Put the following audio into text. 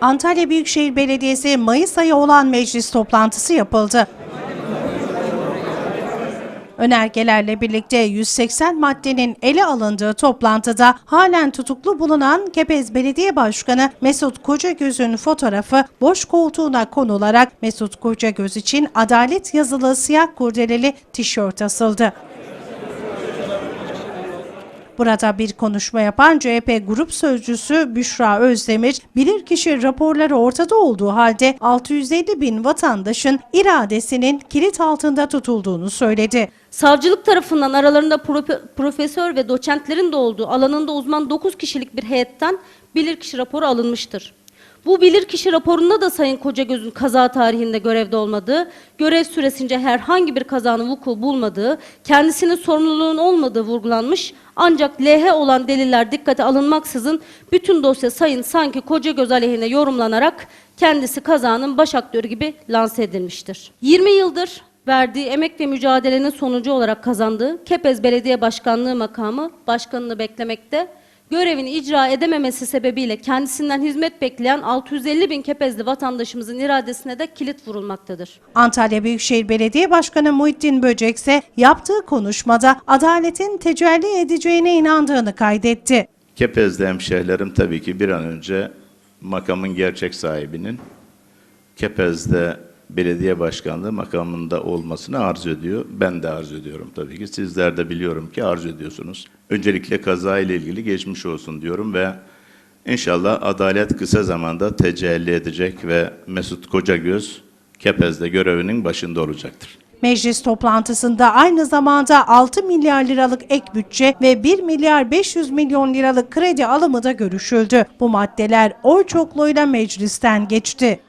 Antalya Büyükşehir Belediyesi Mayıs ayı olan meclis toplantısı yapıldı. Önergelerle birlikte 180 maddenin ele alındığı toplantıda halen tutuklu bulunan Kepez Belediye Başkanı Mesut Kocagöz'ün fotoğrafı boş koltuğuna konularak Mesut Kocagöz için adalet yazılı siyah kurdeleli tişört asıldı. Burada bir konuşma yapan CHP Grup Sözcüsü Büşra Özdemir, bilirkişi raporları ortada olduğu halde 650 bin vatandaşın iradesinin kilit altında tutulduğunu söyledi. Savcılık tarafından aralarında profe- profesör ve doçentlerin de olduğu alanında uzman 9 kişilik bir heyetten bilirkişi raporu alınmıştır. Bu bilirkişi raporunda da Sayın Kocagöz'ün kaza tarihinde görevde olmadığı, görev süresince herhangi bir kazanın vuku bulmadığı, kendisinin sorumluluğun olmadığı vurgulanmış ancak lehe olan deliller dikkate alınmaksızın bütün dosya Sayın sanki Kocagöz aleyhine yorumlanarak kendisi kazanın baş aktörü gibi lanse edilmiştir. 20 yıldır verdiği emek ve mücadelenin sonucu olarak kazandığı Kepez Belediye Başkanlığı makamı başkanını beklemekte. Görevini icra edememesi sebebiyle kendisinden hizmet bekleyen 650 bin Kepezli vatandaşımızın iradesine de kilit vurulmaktadır. Antalya Büyükşehir Belediye Başkanı Muhittin Böcek ise yaptığı konuşmada adaletin tecelli edeceğine inandığını kaydetti. Kepez'de hemşehrilerim tabii ki bir an önce makamın gerçek sahibinin Kepez'de belediye başkanlığı makamında olmasını arzu ediyor. Ben de arzu ediyorum tabii ki. Sizler de biliyorum ki arzu ediyorsunuz. Öncelikle kaza ile ilgili geçmiş olsun diyorum ve inşallah adalet kısa zamanda tecelli edecek ve Mesut Kocagöz Kepez'de görevinin başında olacaktır. Meclis toplantısında aynı zamanda 6 milyar liralık ek bütçe ve 1 milyar 500 milyon liralık kredi alımı da görüşüldü. Bu maddeler oy çokluğuyla meclisten geçti.